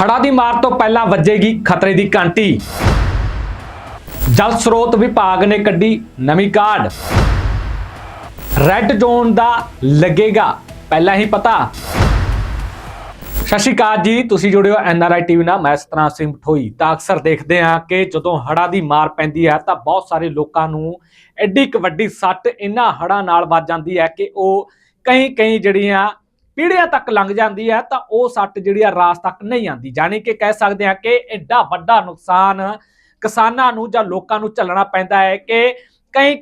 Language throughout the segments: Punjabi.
ਹੜ੍ਹਾਂ ਦੀ ਮਾਰ ਤੋਂ ਪਹਿਲਾਂ ਵੱਜੇਗੀ ਖਤਰੇ ਦੀ ਘੰਟੀ। ਜਲ ਸਰੋਤ ਵਿਭਾਗ ਨੇ ਕੱਢੀ ਨਵੀਂ ਕਾਰਡ ਰੈੱਡ ਜ਼ੋਨ ਦਾ ਲੱਗੇਗਾ, ਪਹਿਲਾਂ ਹੀ ਪਤਾ। ਸਤਿ ਸ਼੍ਰੀ ਅਕਾਲ ਜੀ, ਤੁਸੀਂ ਜੁੜਿਓ ਐਨਆਰਆਈ ਟੀਵੀ ਨਾਲ, ਮੈਂ ਸਤਨਾਮ ਸਿੰਘ ਠੋਈ ਤਾਂ ਅਕਸਰ ਦੇਖਦੇ ਹਾਂ ਕਿ ਜਦੋਂ ਹੜ੍ਹਾਂ ਦੀ ਮਾਰ ਪੈਂਦੀ ਹੈ, ਤਾਂ ਬਹੁਤ ਸਾਰੇ ਲੋਕਾਂ ਨੂੰ ਐਡੀ ਕੁ ਵੱਡੀ ਸੱਟ ਇਹਨਾਂ ਹੜ੍ਹਾਂ ਨਾਲ ਵੱਜ ਜਾਂਦੀ ਹੈ ਕਿ ਉਹ ਕਈ ਕਈ ਜਿਹੜੀਆਂ ਪੀੜ੍ਹੀਆਂ ਤੱਕ ਲੰਘ ਜਾਂਦੀ ਹੈ ਤਾਂ ਉਹ ਸੱਟ ਜਿਹੜੀ ਆ ਰਾਸ ਤੱਕ ਨਹੀਂ ਆਉਂਦੀ। ਯਾਨੀ ਕਿ ਕਹਿ ਸਕਦੇ ਹਾਂ ਕਿ ਐਡਾ ਵੱਡਾ ਨੁਕਸਾਨ ਕਿਸਾਨਾਂ ਨੂੰ ਜਾਂ ਲੋਕਾਂ ਨੂੰ ਝੱਲਣਾ ਪੈਂਦਾ ਹੈ ਕਿ ਕਈ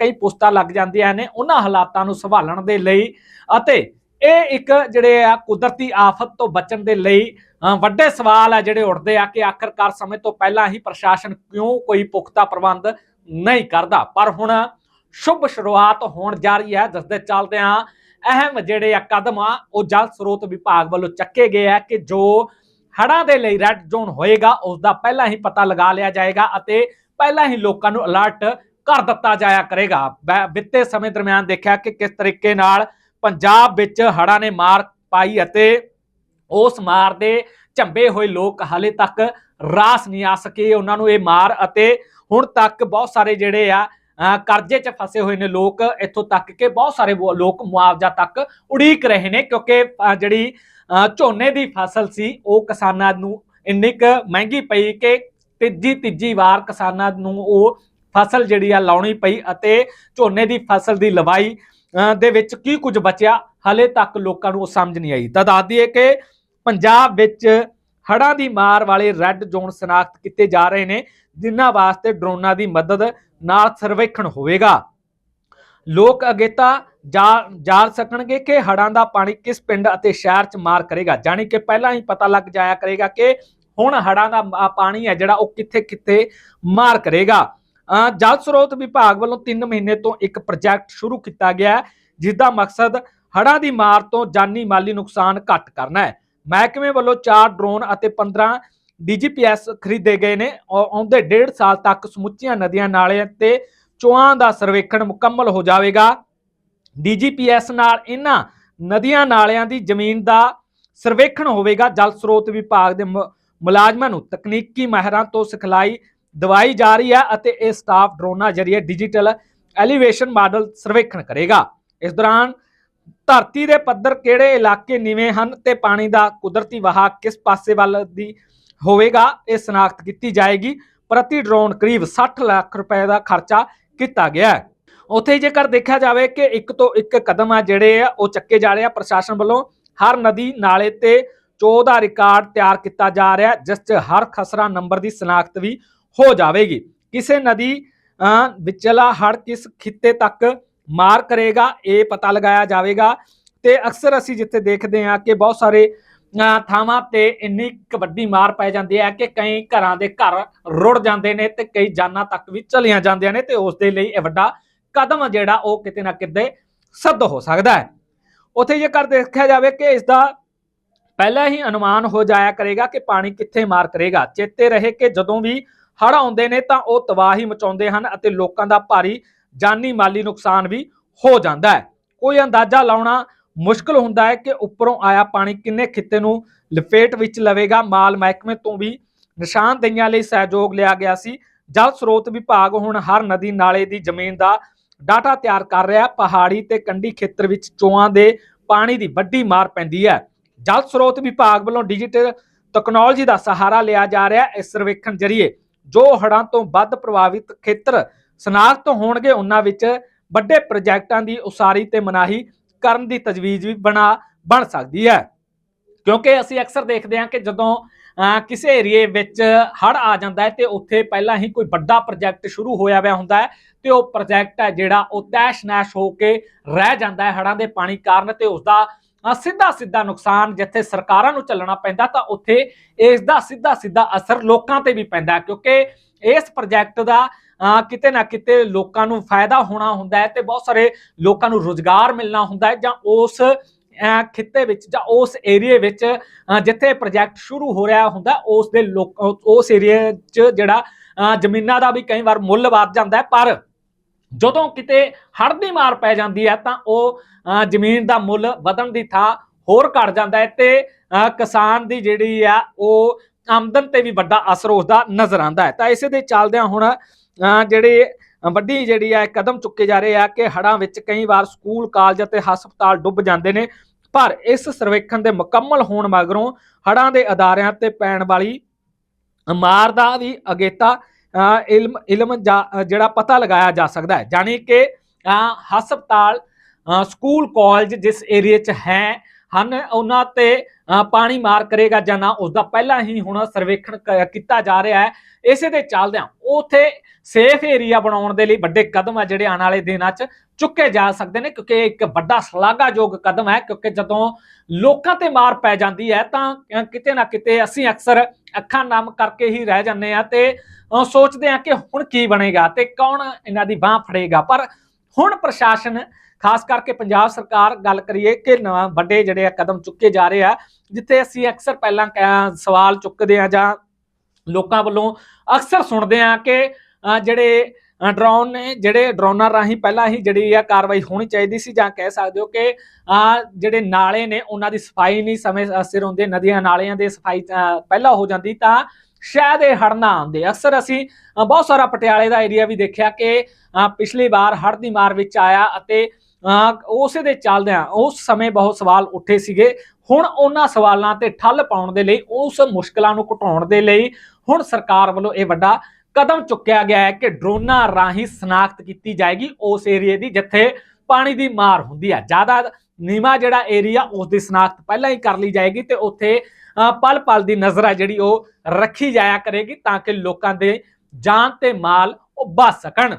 ਕਈ ਪੁਸਤਾਂ ਲੱਗ ਜਾਂਦੀਆਂ ਨੇ ਉਹਨਾਂ ਹਾਲਾਤਾਂ ਨੂੰ ਸੰਭਾਲਣ ਦੇ ਲਈ ਅਤੇ ਇਹ ਇੱਕ ਜਿਹੜੇ ਆ ਕੁਦਰਤੀ ਆਫਤ ਤੋਂ ਬਚਣ ਦੇ ਲਈ ਅ, ਵੱਡੇ ਸਵਾਲ ਆ ਜਿਹੜੇ ਉੱਠਦੇ ਆ ਕਿ ਆਖਰਕਾਰ ਸਮੇਂ ਤੋਂ ਪਹਿਲਾਂ ਹੀ ਪ੍ਰਸ਼ਾਸਨ ਕਿਉਂ ਕੋਈ ਪੁਖਤਾ ਪ੍ਰਬੰਧ ਨਹੀਂ ਕਰਦਾ। ਪਰ ਹੁਣ ਸ਼ੁਭ ਸ਼ੁਰੂਆਤ ਹੋਣ ਜਾ ਰਹੀ ਹੈ। ਦੱਸਦੇ ਦੇ ਚੱਲਦਿਆਂ ਅਹਿਮ ਜਿਹੜੇ ਆ ਕਦਮ ਆ, ਉਹ ਜਲ ਸਰੋਤ ਵਿਭਾਗ ਵੱਲੋਂ ਚੱਕੇ ਗਏ ਆ ਕਿ ਜੋ ਹੜ੍ਹਾਂ ਦੇ ਲਈ ਰੈੱਡ ਜ਼ੋਨ ਹੋਏਗਾ ਉਸ ਦਾ ਪਹਿਲਾਂ ਹੀ ਪਤਾ ਲਗਾ ਲਿਆ ਜਾਏਗਾ ਅਤੇ ਪਹਿਲਾਂ ਹੀ ਲੋਕਾਂ ਨੂੰ ਅਲਰਟ ਕਰ ਦਿੱਤਾ ਜਾਇਆ ਕਰੇਗਾ। ਬੈ- ਬੀਤੇ ਸਮੇਂ ਦਰਮਿਆਨ ਦੇਖਿਆ ਕਿ ਕਿਸ ਤਰੀਕੇ ਨਾਲ ਪੰਜਾਬ ਵਿੱਚ ਹੜ੍ਹਾਂ ਨੇ ਮਾਰ ਪਾਈ ਅਤੇ ਉਸ ਮਾਰ ਦੇ ਝੰਬੇ ਹੋਏ ਲੋਕ ਹਾਲੇ ਤੱਕ ਰਾਸ ਨਹੀਂ ਆ ਸਕੇ। ਉਹਨਾਂ ਨੂੰ ਇਹ ਮਾਰ ਅਤੇ ਹੁਣ ਤੱਕ ਬਹੁਤ ਸਾਰੇ ਜਿਹੜੇ ਆ ਕਰਜ਼ੇ 'ਚ ਫਸੇ ਹੋਏ ਨੇ ਲੋਕ ਇੱਥੋਂ ਤੱਕ ਕਿ ਬਹੁਤ ਸਾਰੇ ਲੋਕ ਮੁਆਵਜ਼ਾ ਤੱਕ ਉਡੀਕ ਰਹੇ ਨੇ ਕਿਉਂਕਿ ਜਿਹੜੀ ਝੋਨੇ ਦੀ ਫਸਲ ਸੀ, ਉਹ ਕਿਸਾਨਾਂ ਨੂੰ ਇੰਨੀ ਕੁ ਮਹਿੰਗੀ ਪਈ ਕਿ ਤੀਜੀ ਤੀਜੀ ਵਾਰ ਕਿਸਾਨਾਂ ਨੂੰ ਉਹ ਫਸਲ ਜਿਹੜੀ ਆ ਲਾਉਣੀ ਪਈ ਅਤੇ ਝੋਨੇ ਦੀ ਫਸਲ ਦੀ ਲਵਾਈ ਦੇ ਵਿੱਚ ਕੀ ਕੁਝ ਬਚਿਆ, ਹਲੇ ਤੱਕ ਲੋਕਾਂ ਨੂੰ ਉਹ ਸਮਝ ਨਹੀਂ ਆਈ। ਤਾਂ ਦੱਸ ਦਈਏ ਕਿ ਪੰਜਾਬ ਵਿੱਚ ਹੜ੍ਹਾਂ ਦੀ ਮਾਰ ਵਾਲੇ ਰੈੱਡ ਜ਼ੋਨ ਸ਼ਨਾਖਤ ਕੀਤੇ ਜਾ ਰਹੇ ਨੇ, ਜਿਨ੍ਹਾਂ ਵਾਸਤੇ ਡਰੋਨਾਂ ਦੀ ਮਦਦ ਨਾਲ ਸਰਵੇਖਣ ਹੋਵੇਗਾ। ਲੋਕ ਅਗੇਤਾ ਜਾ- ਜਾਣ ਸਕਣਗੇ ਕਿ ਹੜਾਂ ਦਾ ਪਾਣੀ ਕਿਸ ਪਿੰਡ ਅਤੇ ਸ਼ਹਿਰ 'ਚ ਮਾਰ ਕਰੇਗਾ। ਜਾਣੀ ਕਿ ਪਹਿਲਾਂ ਹੀ ਪਤਾ ਲੱਗ ਜਾਇਆ ਕਰੇਗਾ ਕਿ ਹੁਣ ਹੜ੍ਹਾਂ ਦਾ ਪਾਣੀ ਹੈ ਜਿਹੜਾ ਉਹ ਕਿੱਥੇ ਕਿੱਥੇ ਮਾਰ ਕਰੇਗਾ। ਅਹ ਜਲ ਸਰੋਤ ਵਿਭਾਗ ਵੱਲੋਂ 3 ਮਹੀਨੇ ਤੋਂ ਇੱਕ ਪ੍ਰੋਜੈਕਟ ਸ਼ੁਰੂ ਕੀਤਾ ਗਿਆ ਹੈ ਜਿਸ ਦਾ ਮਕਸਦ ਹੜ੍ਹਾਂ ਦੀ ਮਾਰ ਤੋਂ ਜਾਨੀ ਮਾਲੀ ਨੁਕਸਾਨ ਘੱਟ ਕਰਨਾ ਹੈ। ਮਹਿਕਮੇ ਵੱਲੋਂ 4 ਡਰੋਨ ਅਤੇ 15 ਡੀਜੀਪੀਐਸ ਖਰੀਦੇ ਗਏ ਨੇ। ਆਉਂਦੇ 1.5 ਸਾਲ ਤੱਕ ਸਮੁੱਚੀਆਂ ਨਦੀਆਂ ਨਾਲਿਆਂ ਤੇ ਚੋਆਂ ਦਾ ਸਰਵੇਖਣ ਮੁਕੰਮਲ ਹੋ ਜਾਵੇਗਾ। ਡੀਜੀਪੀਐਸ ਨਾਲ ਇਹਨਾਂ ਨਦੀਆਂ ਨਾਲਿਆਂ ਦੀ ਜ਼ਮੀਨ ਦਾ ਸਰਵੇਖਣ ਹੋਵੇਗਾ। ਜਲ ਸਰੋਤ ਵਿਭਾਗ ਦੇ ਮੁਲਾਜ਼ਮਾਂ ਨੂੰ ਤਕਨੀਕੀ ਮਾਹਿਰਾਂ ਤੋਂ ਸਿਖਲਾਈ ਦਵਾਈ ਜਾ ਰਹੀ ਹੈ ਅਤੇ ਇਹ ਸਟਾਫ ਡਰੋਨਾਂ ਜ਼ਰੀਏ ਡਿਜੀਟਲ ਐਲੀਵੇਸ਼ਨ ਮਾਡਲ ਸਰਵੇਖਣ ਕਰੇਗਾ। ਇਸ ਦੌਰਾਨ ਧਰਤੀ ਦੇ ਪੱਧਰ ਕਿਹੜੇ ਇਲਾਕੇ ਨੀਵੇਂ ਹਨ ਤੇ ਪਾਣੀ ਦਾ ਕੁਦਰਤੀ ਵਹਾਅ ਕਿਸ ਪਾਸੇ ਵੱਲ ਦੀ ਹੋਵੇਗਾ ਇਹ ਸ਼ਨਾਖਤ ਕੀਤੀ ਜਾਏਗੀ। ਪ੍ਰਤੀ ਡਰੋਨ ਕਰੀਬ 60 ਲੱਖ ਰੁਪਏ ਦਾ ਖਰਚਾ ਕੀਤਾ ਗਿਆ ਹੈ। ਉੱਥੇ ਜੇਕਰ ਦੇਖਿਆ ਜਾਵੇ ਕਿ ਇੱਕ ਤੋਂ ਇੱਕ ਕਦਮ ਆ ਜਿਹੜੇ ਆ ਉਹ ਚੱਕੇ ਜਾ ਰਹੇ ਆ। ਪ੍ਰਸ਼ਾਸਨ ਵੱਲੋਂ ਹਰ ਨਦੀ ਨਾਲੇ ਤੇ ਚੋ ਦਾ ਰਿਕਾਰਡ ਤਿਆਰ ਕੀਤਾ ਜਾ ਰਿਹਾ ਜਿਸ 'ਚ ਹਰ ਖਸਰਾ ਨੰਬਰ ਦੀ ਸ਼ਨਾਖਤ ਵੀ ਹੋ ਜਾਵੇਗੀ। ਕਿਸੇ ਨਦੀ ਅਹ, ਵਿਚਲਾ ਹੜ ਕਿਸ ਖਿੱਤੇ ਤੱਕ ਮਾਰ ਕਰੇਗਾ ਇਹ ਪਤਾ ਲਗਾਇਆ ਜਾਵੇਗਾ। ਤੇ ਅਕਸਰ ਅਸੀਂ ਜਿੱਥੇ ਦੇਖਦੇ ਹਾਂ ਕਿ ਬਹੁਤ ਸਾਰੇ ਥਾਵਾਂ ਤੇ ਇੰਨੀ ਕੁ ਵੱਡੀ ਮਾਰ ਪੈ ਜਾਂਦੀ ਹੈ ਕਿ ਕਈ ਘਰਾਂ ਦੇ ਘਰ ਰੁੜ ਜਾਂਦੇ ਨੇ ਤੇ ਕਈ ਜਾਨਾਂ ਤੱਕ ਵੀ ਚਲੀਆਂ ਜਾਂਦੀਆਂ ਨੇ ਤੇ ਉਸ ਦੇ ਲਈ ਇਹ ਵੱਡਾ ਕਦਮ ਜਿਹੜਾ ਉਹ ਕਿਤੇ ਨਾ ਕਿਤੇ ਸਿੱਧ ਹੋ ਸਕਦਾ ਹੈ। ਉੱਥੇ ਜੇਕਰ ਦੇਖਿਆ ਜਾਵੇ ਕਿ ਇਸ ਦਾ ਪਹਿਲਾਂ ਹੀ ਅਨੁਮਾਨ ਹੋ ਜਾਇਆ ਕਰੇਗਾ ਕਿ ਪਾਣੀ ਕਿੱਥੇ ਮਾਰ ਕਰੇਗਾ। ਚੇਤੇ ਰਹੇ ਕਿ ਜਦੋਂ ਵੀ ਹੜ ਆਉਂਦੇ ਨੇ ਤਾਂ ਉਹ ਤਬਾਹੀ ਮਚਾਉਂਦੇ ਹਨ ਅਤੇ ਲੋਕਾਂ ਦਾ ਭਾਰੀ ਜਾਨੀ ਮਾਲੀ ਨੁਕਸਾਨ ਵੀ ਹੋ ਜਾਂਦਾ ਹੈ। ਕੋਈ ਅੰਦਾਜ਼ਾ ਲਾਉਣਾ ਮੁਸ਼ਕਲ ਹੁੰਦਾ ਹੈ ਕਿ ਉੱਪਰੋਂ ਆਇਆ ਪਾਣੀ ਕਿੰਨੇ ਖਿੱਤੇ ਨੂੰ ਲਪੇਟ ਵਿੱਚ ਲਵੇਗਾ? ਮਾਲ ਮਹਿਕਮੇ ਤੋਂ ਵੀ ਨਿਸ਼ਾਨਦੇਹੀਆਂ ਲਈ ਸਹਿਯੋਗ ਲਿਆ ਗਿਆ ਸੀ। ਜਲ ਸਰੋਤ ਵਿਭਾਗ ਹੁਣ ਹਰ ਨਦੀ ਨਾਲੇ ਦੀ ਜ਼ਮੀਨ ਦਾ ਡਾਟਾ ਤਿਆਰ ਕਰ ਰਿਹਾ ਪਹਾੜੀ ਤੇ ਕੰਢੀ ਖੇਤਰ ਵਿੱਚ ਚੋਆਂ ਦੇ ਪਾਣੀ ਦੀ ਵੱਡੀ ਮਾਰ ਪੈਂਦੀ ਹੈ। ਜਲ ਸਰੋਤ ਵਿਭਾਗ ਵੱਲੋਂ ਡਿਜੀਟਲ ਟੈਕਨੋਲੋਜੀ ਦਾ ਸਹਾਰਾ ਲਿਆ ਜਾ ਰਿਹਾ ਇਸ ਸਰਵੇਖਣ ਜਰੀਏ ਜੋ ਹੜ੍ਹਾਂ ਤੋਂ ਵੱਧ ਪ੍ਰਭਾਵਿਤ ਖੇਤਰ ਸਨਾਖਤ ਹੋਣਗੇ, ਉਹਨਾਂ ਵਿੱਚ ਵੱਡੇ ਪ੍ਰੋਜੈਕਟਾਂ ਦੀ ਉਸਾਰੀ ਤੇ ਮਨਾਹੀ ਕਰਨ ਦੀ ਤਜਵੀਜ਼ ਵੀ ਬਣਾ, ਬਣ ਸਕਦੀ ਹੈ। ਕਿਉਂਕਿ ਅਸੀਂ ਅਕਸਰ ਦੇਖਦੇ ਹਾਂ ਕਿ ਜਦੋਂ ਕਿਸੇ ਏਰੀਏ ਵਿੱਚ ਹੜ੍ਹ ਆ ਜਾਂਦਾ ਹੈ ਤੇ ਉੱਥੇ ਪਹਿਲਾਂ ਹੀ ਕੋਈ ਵੱਡਾ ਪ੍ਰੋਜੈਕਟ ਸ਼ੁਰੂ ਹੋਇਆ ਹੋਇਆ ਹੁੰਦਾ ਹੈ ਤੇ ਉਹ ਪ੍ਰੋਜੈਕਟ ਹੈ ਜਿਹੜਾ ਉਹ ਤੈਸ਼-ਨੈਸ਼ ਹੋ ਕੇ ਰਹਿ ਜਾਂਦਾ ਹੈ ਹੜ੍ਹਾਂ ਦੇ ਪਾਣੀ ਕਾਰਨ ਤੇ ਉਸ ਦਾ ਸਿੱਧਾ ਸਿੱਧਾ ਨੁਕਸਾਨ ਜਿੱਥੇ ਸਰਕਾਰਾਂ ਨੂੰ ਚੱਲਣਾ ਪੈਂਦਾ ਤਾਂ ਉੱਥੇ ਇਸ ਦਾ ਸਿੱਧਾ ਸਿੱਧਾ ਅਸਰ ਲੋਕਾਂ ਤੇ ਵੀ ਪੈਂਦਾ ਕਿਉਂਕਿ ਇਸ ਪ੍ਰੋਜੈਕਟ ਦਾ ਕਿਤੇ ਨਾ ਕਿਤੇ ਲੋਕਾਂ ਨੂੰ ਫਾਇਦਾ ਹੋਣਾ ਹੁੰਦਾ ਹੈ ਤੇ ਬਹੁਤ ਸਾਰੇ ਲੋਕਾਂ ਨੂੰ ਰੋਜ਼ਗਾਰ ਮਿਲਣਾ ਹੁੰਦਾ ਹੈ ਜਾਂ ਉਸ ਖਿੱਤੇ ਵਿੱਚ ਜਾਂ ਉਸ ਏਰੀਏ ਵਿੱਚ ਜਿੱਥੇ ਪ੍ਰੋਜੈਕਟ ਸ਼ੁਰੂ ਹੋ ਰਿਹਾ ਹੁੰਦਾ ਹੈ, ਉਸ ਦੇ ਲੋਕ ਉਸ ਏਰੀਏ 'ਚ ਜਿਹੜਾ ਜ਼ਮੀਨਾਂ ਦਾ ਵੀ ਕਈ ਵਾਰ ਮੁੱਲ ਵੱਧ ਜਾਂਦਾ ਹੈ ਪਰ ਜਦੋਂ ਕਿਤੇ ਹੜ੍ਹ ਦੀ ਮਾਰ ਪੈ ਜਾਂਦੀ ਹੈ ਤਾਂ ਉਹ ਅਹ, ਜ਼ਮੀਨ ਦਾ ਮੁੱਲ ਵਧਣ ਦੀ ਥਾਂ ਹੋਰ ਘਟ ਜਾਂਦਾ ਹੈ ਤੇ ਅ, ਕਿਸਾਨ ਦੀ ਜਿਹੜੀ ਆ ਉਹ ਆਮਦਨ ਤੇ ਵੀ ਵੱਡਾ ਅਸਰ ਉਸਦਾ ਨਜ਼ਰ ਆਉਂਦਾ ਹੈ। ਤਾਂ ਇਸੇ ਦੇ ਚੱਲਦਿਆਂ ਹੁਣ ਜਿਹੜੇ ਵੱਡੀ ਜਿਹੜੀ ਆ ਕਦਮ ਚੁੱਕੇ ਜਾ ਰਹੇ ਆ ਕਿ ਹੜ੍ਹਾਂ ਵਿੱਚ ਕਈ ਵਾਰ ਸਕੂਲ ਕਾਲਜ ਅਤੇ ਹਸਪਤਾਲ ਡੁੱਬ ਜਾਂਦੇ ਨੇ। ਪਰ ਇਸ ਸਰਵੇਖਣ ਦੇ ਮੁਕੰਮਲ ਹੋਣ ਮਗਰੋਂ ਹੜ੍ਹਾਂ ਦੇ ਅਦਾਰਿਆਂ ਤੇ ਪੈਣ ਵਾਲੀ ਮਾਰ ਦਾ ਵੀ ਅਗੇਤਾ ਅ, ਇਲਮ ਇਲਮ ਜਾ- ਜਿਹੜਾ ਪਤਾ ਲਗਾਇਆ ਜਾ ਸਕਦਾ ਹੈ। ਯਾਨੀ ਕਿ ਅ, ਹਸਪਤਾਲ ਅ, ਸਕੂਲ ਕਾਲਜ ਜਿਸ ਏਰੀਆ 'ਚ ਹੈ ਹਨ। ਉਹਨਾਂ ਤੇ ਪਾਣੀ ਮਾਰ ਕਰੇਗਾ ਜਾਂ ਨਾ ਉਸ ਦਾ ਪਹਿਲਾਂ ਹੀ ਹੁਣ ਸਰਵੇਖਣ ਕੀਤਾ ਜਾ ਰਿਹਾ ਹੈ। ਇਸੇ ਦੇ ਚੱਲਦਿਆਂ ਉਥੇ ਸੇਫ ਏਰੀਆ ਬਣਾਉਣ ਦੇ ਲਈ ਵੱਡੇ ਕਦਮ ਆ ਜਿਹੜੇ ਆਉਣ ਵਾਲੇ ਦਿਨਾਂ 'ਚ ਚੁੱਕੇ ਜਾ ਸਕਦੇ ਨੇ, ਕਿਉਂਕਿ ਇੱਕ ਵੱਡਾ ਸ਼ਲਾਘਾਯੋਗ ਕਦਮ ਹੈ, ਕਿਉਂਕਿ ਜਦੋਂ ਲੋਕਾਂ ਤੇ ਮਾਰ ਪੈ ਜਾਂਦੀ ਹੈ, ਤਾਂ ਕਿਤੇ ਨਾ ਕਿਤੇ ਅਸੀਂ ਅਕਸਰ ਅੱਖਾਂ ਨਮ ਕਰਕੇ ਹੀ ਰਹਿ ਜਾਂਦੇ ਆ ਤੇ ਸੋਚਦੇ ਆ ਕਿ ਹੁਣ ਕੀ ਬਣੇਗਾ ਤੇ ਕੌਣ ਇਹਨਾਂ ਦੀ ਬਾਹ ਫੜੇਗਾ। ਪਰ ਹੁਣ ਪ੍ਰਸ਼ਾਸਨ ਖਾਸ ਕਰਕੇ ਪੰਜਾਬ ਸਰਕਾਰ ਗੱਲ ਕਰੀਏ ਕਿ ਨਵਾਂ ਵੱਡੇ ਜਿਹੜੇ ਆ ਕਦਮ ਚੁੱਕੇ ਜਾ ਰਹੇ ਆ ਜਿੱਥੇ ਅਸੀਂ ਅਕਸਰ ਪਹਿਲਾਂ ਕ- ਸਵਾਲ ਚੁੱਕਦੇ ਆ ਜਾਂ ਲੋਕਾਂ ਵੱਲੋਂ ਅਕਸਰ ਸੁਣਦੇ ਆ ਕਿ ਜਿਹੜੇ ਡਰੋਨ ਨੇ ਜਿਹੜੇ ਡਰੋਨਾਂ ਰਾਹੀਂ ਪਹਿਲਾਂ ਹੀ ਜਿਹੜੀ ਆ ਕਾਰਵਾਈ ਹੋਣੀ ਚਾਹੀਦੀ ਸੀ ਜਾਂ ਕਹਿ ਸਕਦੇ ਹੋ ਕਿ ਅ, ਜਿਹੜੇ ਨਾਲੇ ਨੇ ਉਹਨਾਂ ਦੀ ਸਫ਼ਾਈ ਨਹੀਂ ਸਮੇਂ ਸਿਰ ਹੁੰਦੇ ਨਦੀਆਂ ਨਾਲਿਆਂ ਦੇ ਸਫ਼ਾਈ ਪਹਿਲਾਂ ਹੋ ਜਾਂਦੀ ਤਾਂ ਸ਼ਾਇਦ ਇਹ ਹੜ੍ਹ ਨਾ ਆਉਂਦੇ। ਅਕਸਰ ਅਸੀਂ ਬਹੁਤ ਸਾਰਾ ਪਟਿਆਲੇ ਦਾ ਏਰੀਆ ਵੀ ਦੇਖਿਆ ਕਿ ਪਿਛਲੀ ਵਾਰ ਹੜ੍ਹ ਦੀ ਮਾਰ ਵਿੱਚ ਆਇਆ ਅਤੇ ਉਸੇ ਦੇ ਚੱਲਦਿਆਂ ਉਸ ਸਮੇਂ ਬਹੁਤ ਸਵਾਲ ਉੱਠੇ ਸੀਗੇ। ਹੁਣ ਉਹਨਾਂ ਸਵਾਲਾਂ ਤੇ ਠੱਲ ਪਾਉਣ ਦੇ ਲਈ, ਉਸ ਮੁਸ਼ਕਲਾਂ ਨੂੰ ਘਟਾਉਣ ਦੇ ਲਈ ਹੁਣ ਸਰਕਾਰ ਵੱਲੋਂ ਇਹ ਵੱਡਾ ਕਦਮ ਚੁੱਕਿਆ ਗਿਆ ਹੈ ਕਿ ਡਰੋਨਾਂ ਰਾਹੀਂ ਸਨਾਖਤ ਕੀਤੀ ਜਾਏਗੀ। ਉਸ ਏਰੀਏ ਦੀ ਜਿੱਥੇ ਪਾਣੀ ਦੀ ਮਾਰ ਹੁੰਦੀ ਹੈ। ਜ਼ਿਆਦਾ ਨੀਮਾ ਜਿਹੜਾ ਏਰੀਆ, ਉਸ ਦੀ ਸਨਾਖਤ ਪਹਿਲਾਂ ਹੀ ਕਰ ਲਈ ਜਾਏਗੀ ਤੇ ਉੱਥੇ ਪਲ ਪਲ ਦੀ ਨਜ਼ਰ ਆ ਜਿਹੜੀ ਉਹ ਰੱਖੀ ਜਾਇਆ ਕਰੇਗੀ ਤਾਂ ਕਿ ਲੋਕਾਂ ਦੇ ਜਾਨ ਤੇ ਮਾਲ ਉਹ ਬਚ ਸਕਣ।